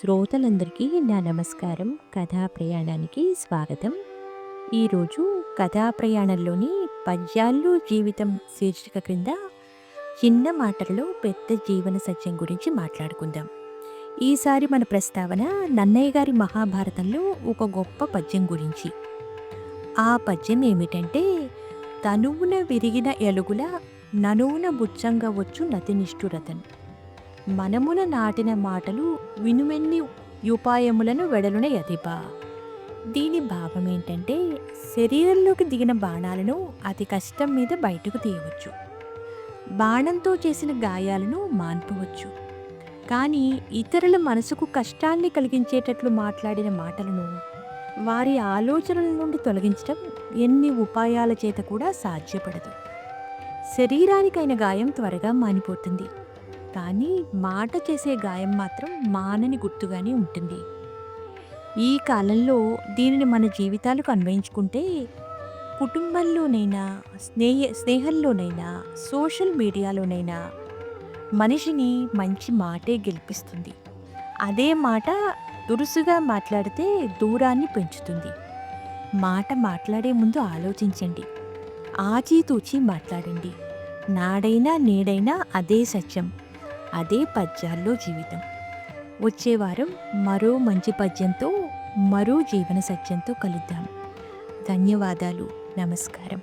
శ్రోతలందరికీ నా నమస్కారం. కథా ప్రయాణానికి స్వాగతం. ఈరోజు కథా ప్రయాణంలోని పద్యాలు జీవితం శీర్షిక క్రింద చిన్న మాటల్లో పెద్ద జీవన సత్యం గురించి మాట్లాడుకుందాం. ఈసారి మన ప్రస్తావన నన్నయ్య గారి మహాభారతంలో ఒక గొప్ప పద్యం గురించి. ఆ పద్యం ఏమిటంటే తనువున విరిగిన ఎలుగుల ననువున బుచ్చంగా వచ్చు నతి నిష్ఠురతన్ మనమున నాటిన మాటలు వినుమెన్ని ఉపాయములను వెడలున యతిప దీని భావం ఏంటంటే శరీరంలోకి దిగిన బాణాలను అతి కష్టం మీద బయటకు తీయవచ్చు. బాణంతో చేసిన గాయాలను మాన్పవచ్చు. కానీ ఇతరుల మనసుకు కష్టాన్ని కలిగించేటట్లు మాట్లాడిన మాటలను వారి ఆలోచనల నుండి తొలగించడం ఎన్ని ఉపాయాల చేత కూడా సాధ్యపడదు. శరీరానికైన గాయం త్వరగా మానిపోతుంది. కానీ మాట చేసే గాయం మాత్రం మానని గుర్తుగానే ఉంటుంది. ఈ కాలంలో దీనిని మన జీవితాలకు అన్వయించుకుంటే కుటుంబంలోనైనా స్నేహ స్నేహంలోనైనా సోషల్ మీడియాలోనైనా మనిషిని మంచి మాటే గెలిపిస్తుంది. అదే మాట దురుసుగా మాట్లాడితే దూరాన్ని పెంచుతుంది. మాట మాట్లాడే ముందు ఆలోచించండి. ఆచితూచి మాట్లాడండి. నాడైనా నేడైనా అదే సత్యం. అదే పద్యాల్లో జీవితం. వచ్చే వారం మరో మంచి పద్యంతో మరో జీవన సత్యంతో కలుద్దాం. ధన్యవాదాలు. నమస్కారం.